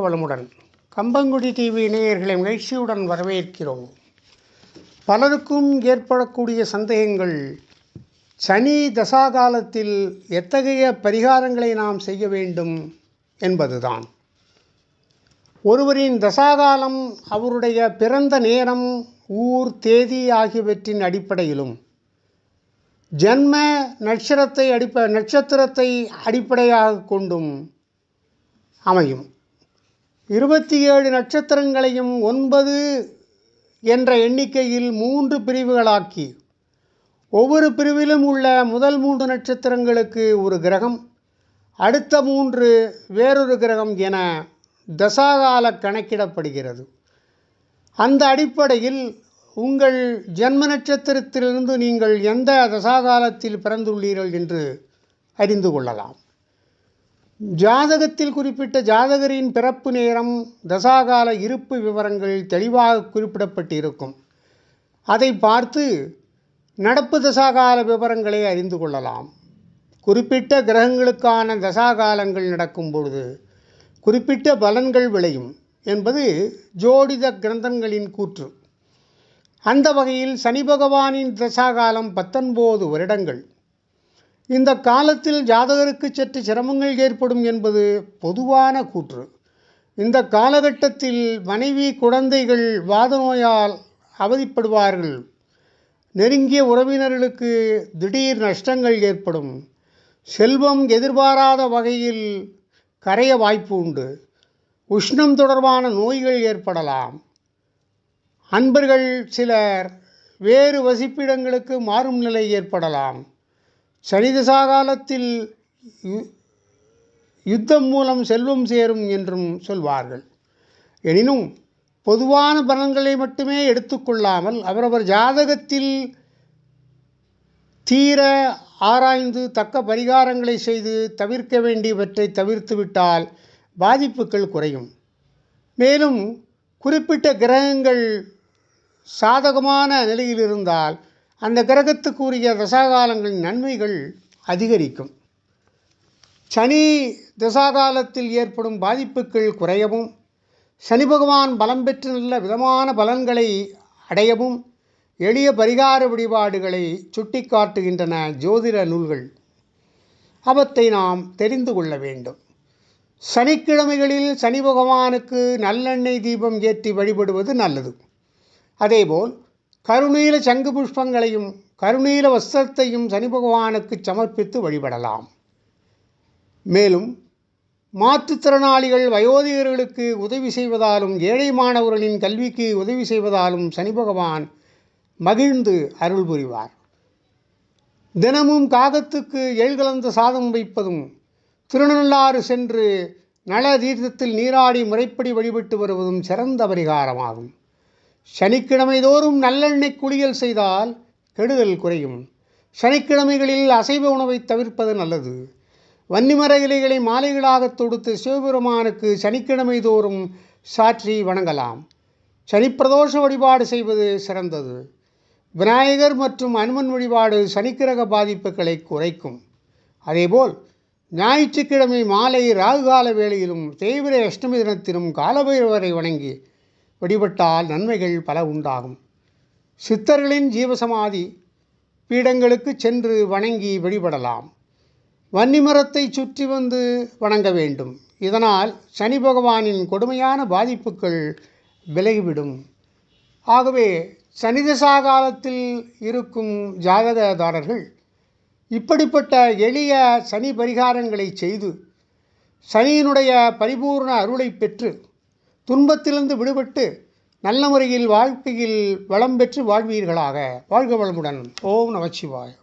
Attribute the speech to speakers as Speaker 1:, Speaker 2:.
Speaker 1: வளமுடன் கம்பங்குடி டிவி இணையர்களை மகிழ்ச்சியுடன் வரவேற்கிறோம். பலருக்கும் ஏற்படக்கூடிய சந்தேகங்கள் சனி தசாகாலத்தில் எத்தகைய பரிகாரங்களை நாம் செய்ய வேண்டும் என்பதுதான். ஒருவரின் தசாகாலம் அவருடைய பிறந்த நேரம் ஊர் தேதி ஆகியவற்றின் அடிப்படையிலும் ஜென்ம நட்சத்திரத்தை அடிப்ப நட்சத்திரத்தை அடிப்படையாக கொண்டும் அமையும். இருபத்தி ஏழு நட்சத்திரங்களையும் ஒன்பது என்ற எண்ணிக்கையில் மூன்று பிரிவுகளாக்கி ஒவ்வொரு பிரிவிலும் உள்ள முதல் மூன்று நட்சத்திரங்களுக்கு ஒரு கிரகம் அடுத்த மூன்று வேறொரு கிரகம் என தசாகால கணக்கிடப்படுகிறது. அந்த அடிப்படையில் உங்கள் ஜன்ம நட்சத்திரத்திலிருந்து நீங்கள் எந்த தசாகாலத்தில் பிறந்துள்ளீர்கள் என்று அறிந்து கொள்ளலாம். ஜாதகத்தில் குறிப்பிட்ட ஜாதகரின் பிறப்பு நேரம் தசாகால இருப்பு விவரங்கள் தெளிவாக குறிப்பிடப்பட்டிருக்கும். அதை பார்த்து நடப்பு தசாகால விவரங்களை அறிந்து கொள்ளலாம். குறிப்பிட்ட கிரகங்களுக்கான தசாகாலங்கள் நடக்கும் பொழுது குறிப்பிட்ட பலன்கள் விளையும் என்பது ஜோடித கிரந்தங்களின் கூற்று. அந்த வகையில் சனி பகவானின் தசாகாலம் பத்தொன்பது வருடங்கள். இந்த காலத்தில் ஜாதகருக்கு சற்று சிரமங்கள் ஏற்படும் என்பது பொதுவான கூற்று. இந்த காலகட்டத்தில் மனைவி குழந்தைகள் வாத நோயால் அவதிப்படுவார்கள். நெருங்கிய உறவினர்களுக்கு திடீர் நஷ்டங்கள் ஏற்படும். செல்வம் எதிர்பாராத வகையில் கரைய வாய்ப்பு உண்டு. உஷ்ணம் தொடர்பான நோய்கள் ஏற்படலாம். அன்பர்கள் சிலர் வேறு வசிப்பிடங்களுக்கு மாறும் நிலை ஏற்படலாம். சனிதசா காலத்தில் யு- யுத்தம் மூலம் செல்வம் சேரும் என்றும் சொல்வார்கள். எனினும் பொதுவான பலன்களை மட்டுமே எடுத்துக்கொள்ளாமல் அவரவர் ஜாதகத்தில் தீர ஆராய்ந்து தக்க பரிகாரங்களை செய்து தவிர்க்க வேண்டியவற்றை தவிர்த்துவிட்டால் பாதிப்புகள் குறையும். மேலும் குறிப்பிட்ட கிரகங்கள் சாதகமான நிலையில் இருந்தால் அந்த கிரகத்துக்குரிய தசாகாலங்களின் நன்மைகள் அதிகரிக்கும். சனி தசாகாலத்தில் ஏற்படும் பாதிப்புகள் குறையவும் சனி பகவான் பலம் பெற்று நல்ல விதமான பலன்களை அடையவும் எளிய பரிகார வழிபாடுகளை சுட்டிக்காட்டுகின்றன ஜோதிட நூல்கள். அவற்றை நாம் தெரிந்து கொள்ள வேண்டும். சனிக்கிழமைகளில் சனி பகவானுக்கு நல்லெண்ணெய் தீபம் ஏற்றி வழிபடுவது நல்லது. அதேபோல் கருநீல சங்கு புஷ்பங்களையும் கருநீல வஸ்திரத்தையும் சனி பகவானுக்கு சமர்ப்பித்து வழிபடலாம். மேலும் மாற்றுத்திறனாளிகள் வயோதிகர்களுக்கு உதவி செய்வதாலும் ஏழை மாணவர்களின் கல்விக்கு உதவி செய்வதாலும் சனி பகவான் மகிழ்ந்து அருள் புரிவார். தினமும் காகத்துக்கு எள் கலந்த சாதம் வைப்பதும் திருநள்ளாறு சென்று நல தீர்த்தத்தில் நீராடி முறைப்படி வழிபட்டு வருவதும் சிறந்த பரிகாரமாகும். சனிக்கிழமை தோறும் நல்லெண்ணெய் குளியல் செய்தால் கெடுதல் குறையும். சனிக்கிழமைகளில் அசைவ உணவை தவிர்ப்பது நல்லது. வன்னிமர இலைகளை மாலைகளாக தொடுத்து சிவபெருமானுக்கு சனிக்கிழமை தோறும் சாற்றி வணங்கலாம். சனிப்பிரதோஷ வழிபாடு செய்வது சிறந்தது. விநாயகர் மற்றும் அனுமன் வழிபாடு சனிக்கிரக பாதிப்புகளை குறைக்கும். அதேபோல் ஞாயிற்றுக்கிழமை மாலை ராகுகால வேளையிலும் தேய்பிரை அஷ்டமி தினத்திலும் காலபைரவரை வணங்கி வழிபட்டால் நன்மைகள் பல உண்டாகும். சித்தர்களின் ஜீவசமாதி பீடங்களுக்கு சென்று வணங்கி வழிபடலாம் வன்னிமரத்தை சுற்றி வந்து வணங்க வேண்டும். இதனால் சனி பகவானின் கொடுமையான பாதிப்புகள் விலகிவிடும். ஆகவே சனிதசா காலத்தில் இருக்கும் ஜாதகதாரர்கள் இப்படிப்பட்ட எளிய சனி பரிகாரங்களை செய்து சனியினுடைய பரிபூர்ண அருளை பெற்று துன்பத்திலிருந்து விடுபட்டு நல்ல முறையில் வாழ்க்கையில் வளம் பெற்று வாழ்வீர்களாக. வாழ்க வளமுடன். ஓம் நமச்சிவாய்